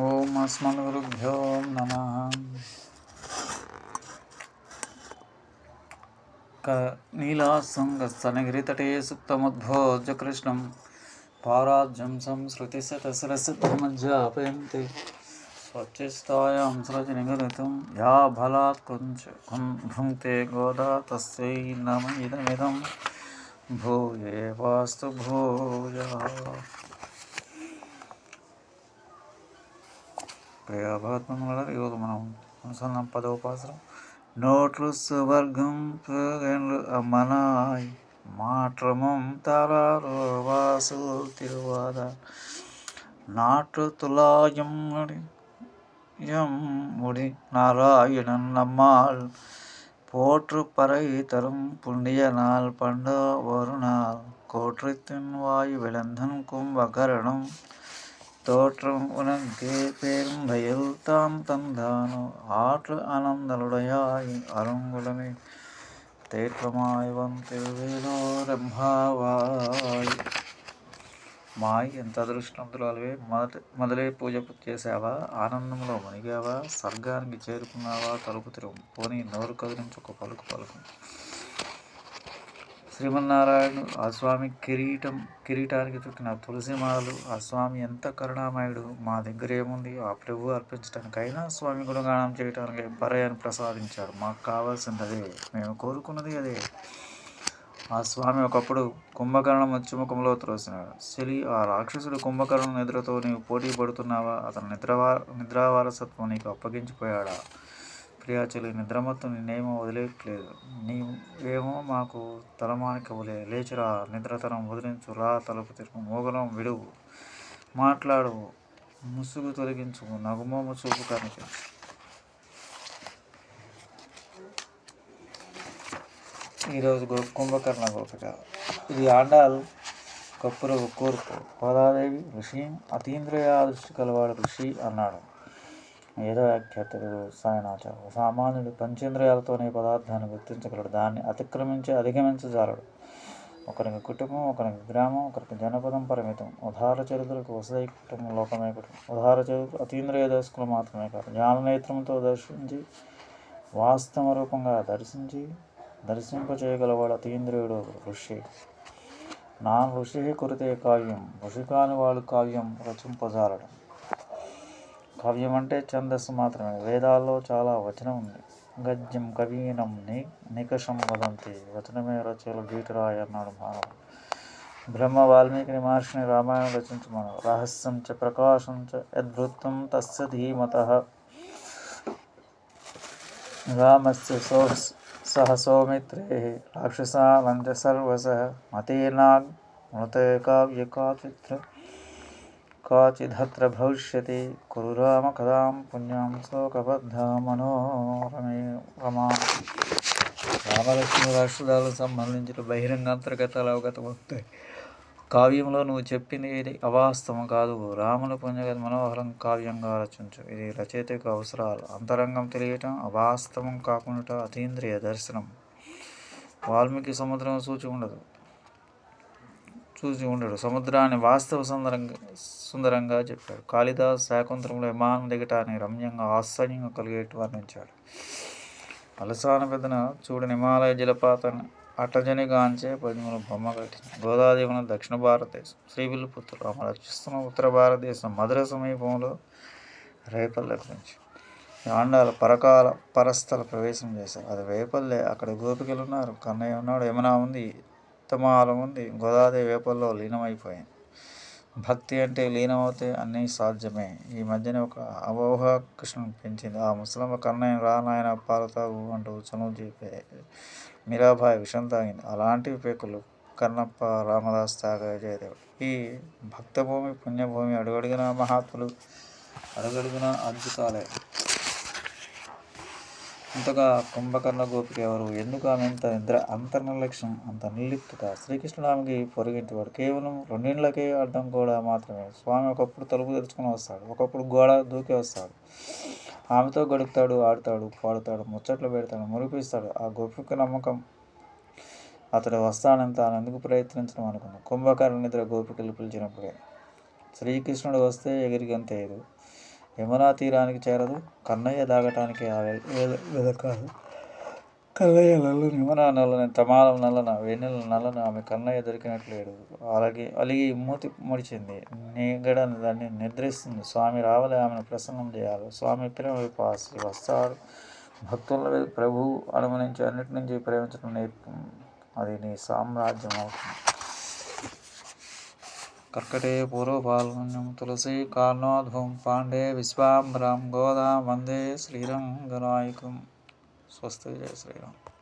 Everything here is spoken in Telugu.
ఓం అస్మద్గురుభ్యో నమ. క నీలాసంగ సనగిరితటే సుప్తముద్భోజ కృష్ణం పారాజ్యం సంస్కృతి సంస్కృతిశతసరసిద్ధమజ్జాపయంతి స్వచ్చిస్తాయాం సృజనిగలితం యా బలాత్ కుంచ భుంక్తే గోదా తస్యై నమ ఇదమిదం. భూయే వాస్తు భూయ. ప్రియ భగవత్మంగళ ఈరోజు మనం అనుసంధానం పదోపాసనం నోట్లు సువర్గం పుగండ్లు అమ్మనాయ్ மாற்றமும் தராரோ வாசல் திருவாத நாற்று துலாயம் முடி எம் முடி நாராயணன் நம்மால் போற்று பறை தரும் புண்ணிய நாள் பண்ட ஒரு நாள் கோற்றத்தின் வாயு விளந்தன் கும்பகரணம் தோற்றம் உனக்கே பேரும் வயல் தாம் தந்தானோ ஆற்று ஆனந்தலுடையாய் அருங்குலமே தேற்றமாய் వంతివేలోరంభావాయ్ మాయ్ ఎంత అదృష్టవంతురాలివే మొదటి మొదలే పూజ చేసావా ఆనందంలో మునిగావా స్వర్గానికి చేరుకున్నావా తలుపు తిరుగు పోనీ నోరు కదిలించి ఒక పలుకు పలుకు శ్రీమన్నారాయణుడు ఆ స్వామి కిరీటం కిరీటానికి చుట్టిన తులసిమాలలు ఆ స్వామి ఎంత కరుణామయుడు మా దగ్గర ఏముంది ఆ ప్రభు అర్పించడానికైనా స్వామి గుణగానం చేయడానికి బరయాన్ని ప్రసాదించాడు. మాకు కావాల్సింది అదే మేము కోరుకున్నది అదే. ఆ స్వామి ఒకప్పుడు కుంభకర్ణం వచ్చి ముఖంలో త్రోసినాడు. చెలి ఆ రాక్షసుడు కుంభకర్ణం నిద్రతో నీవు పోటీ పడుతున్నావా? అతను నిద్రవా నిద్రావారసత్వం నీకు అప్పగించిపోయాడా? ప్రియాచలి నిద్రమత్తు నిన్నేమో వదిలేయట్లేదు. నీ ఏమో మాకు తలమానికవులే లేచురా నిద్రతరం వదిలించు రా తలుపు తిరుగు మోగలం విడువు మాట్లాడు ముసుగు తొలగించు నగుమోము చూపు కనిపించు ఈరోజు కుంభకర్ణ గోపిక. ఇది ఆండాల్ కప్పుర కూర్పు గోదాదేవి ఋషి అతీంద్రియ దృష్టి కలవాడు ఋషి అన్నాడు. ఏదో వ్యాఖ్యాతలు సాయనాచారు సామాన్యుడు పంచేంద్రియాలతోనే పదార్థాన్ని గుర్తించగలడు. దాన్ని అతిక్రమించి అధిగమించజాలడు ఒకరికి కుటుంబం ఒకరికి గ్రామం ఒకరికి జనపదం పరిమితం. ఉదార చరిత్రకు వసదై కుటుంబం లోకమే కుటుంబం. ఉదార చరిత్ర అతీంద్రియ దర్శకులు మాత్రమే కాదు. జ్ఞాననేత్రంతో దర్శించి వాస్తవ రూపంగా దర్శించి దర్శింపచేయగలవాడు అతీంద్రియుడు ఋషి. నా ఋషి కురితే కావ్యం ఋషి కాని వాడు కావ్యం రచింపజాలడు కావ్యం అంటే ఛందస్సు మాత్రమే. వేదాల్లో చాలా వచనం ఉంది. గద్యం కవీనం ని నికషం వదంతి. వచనమే రచయలు గీటరాయ అన్నాడు మానవుడు. బ్రహ్మ వాల్మీకి మహర్షిని రామాయణం రచించమను రహస్యం చ ప్రకాశం చ యద్వృత్తం తస్య ధీమత. రామస్య సో సహ సౌమిత్రే. రాక్షసానంద సర్వస మతేనాగ్ మృతే కావ్య కాచిత్ర కాచిదత్ర భవిష్యతి కురు రామ కదాం పుణ్యం శోకబద్ధ రమా రామలక్ష్మి రాష్ట్రాలకు సంబంధించిన బహిరంగ అంతర్గతాలు అవగతం అవుతాయి కావ్యంలో నువ్వు చెప్పింది ఇది అవాస్తవం కాదు. రాముల పుణ్యగత మనోహరం కావ్యంగా రచించు ఇది రచయితకు అవసరాలు. అంతరంగం తెలియటం అవాస్తవం కాకుండా అతీంద్రియ దర్శనం. వాల్మీకి సముద్రం సూచి ఉండదు. చూసి ఉండడు. సముద్రాన్ని వాస్తవ సుందరంగా సుందరంగా చెప్పాడు. కాళిదాస్ శాకుంతరంలో విమానం దిగటాన్ని రమ్యంగా ఆశ్చర్యంగా కలిగేట్టు వర్ణించాడు అలసాన పెద్దన చూడని హిమాలయ జలపాతాన్ని అటజనిగాంచే పదిమూల బొమ్మ కట్టింది. గోదాదేవున దక్షిణ భారతదేశం. శ్రీవిల్లిపుత్రులు ఆమె రక్షిస్తున్న ఉత్తర భారతదేశం మధుర సమీపంలో రేపల్లె గురించి ఆండాల పరకాల పరస్థల ప్రవేశం చేశారు. అది వేపల్లె అక్కడ గోపికలు ఉన్నారు కన్నయ్య ఉన్నాడు. యమునా ఉంది? ఉత్తమాలం ఉంది గోదావరి వేపల్లో లీనమైపోయింది భక్తి అంటే లీనమవుతే అన్నీ సాధ్యమే. ఈ మధ్యన ఒక అవోహ కృష్ణ పెంచింది. ఆ ముసలమ్మ కన్నయ్య రా నాయన పాలు తాగు అంటూ చనువు చెప్పే మీరాబాయి విషం తాగింది. అలాంటి పేకులు కన్నప్ప రామదాస్ తాగ జయదేవుడు. ఈ భక్తభూమి పుణ్యభూమి అడుగడిగిన మహాత్ములు అడుగడుగున అద్భుతాలే. ఇంతగా కుంభకర్ణ గోపిక ఎవరు? ఎందుకు ఆమె అంత నిద్ర అంత నిర్లక్ష్యం అంత నిర్లిప్త శ్రీకృష్ణుడు ఆమెకి పొరుగింటివాడు కేవలం రెండింళ్ళకే అర్థం కూడా మాత్రమే. స్వామి ఒకప్పుడు తలుపు తెరుచుకుని వస్తాడు. ఒకప్పుడు గోడ దూకి వస్తాడు. ఆమెతో గడుపుతాడు ఆడుతాడు పాడుతాడు ముచ్చట్లు పెడతాడు మురిపిస్తాడు. ఆ గోపిక నమ్మకం అతడు వస్తానని తాను ఎందుకు ప్రయత్నించడం అనుకున్నాను కుంభకర్ణ నిద్ర గోపికలు పిలిచినప్పుడే. శ్రీకృష్ణుడు వస్తే ఎగిరి గంతేయదు యమునా తీరానికి చేరదు కన్నయ్య దాగటానికి ఆ వెదకాదు. కన్నయ్య నల్లని యమునా నల్లని తమాలం నల్లన వెన్నెల నల్లన ఆమె కన్నయ్య దొరికినట్లేడు అలాగే అలిగి మూతి ముడిచింది. నీగడ దాన్ని నిద్రిస్తుంది స్వామి రావాలి ఆమెను ప్రసన్నం చేయాలి. స్వామి ప్రేమ విపాసి వస్తాడు భక్తుల ప్రభు అనుమనించి అన్నిటి నుంచి ప్రేమించడం నేర్పు అది నీ సామ్రాజ్యం అవుతుంది. కర్కటే పూర్వపాల్గొన్యం తులసి కార్ణోద్భం పాండే విశ్వాంబరం గోదా వందే శ్రీరంగనాయకం. స్వస్తి జయ శ్రీరామ్.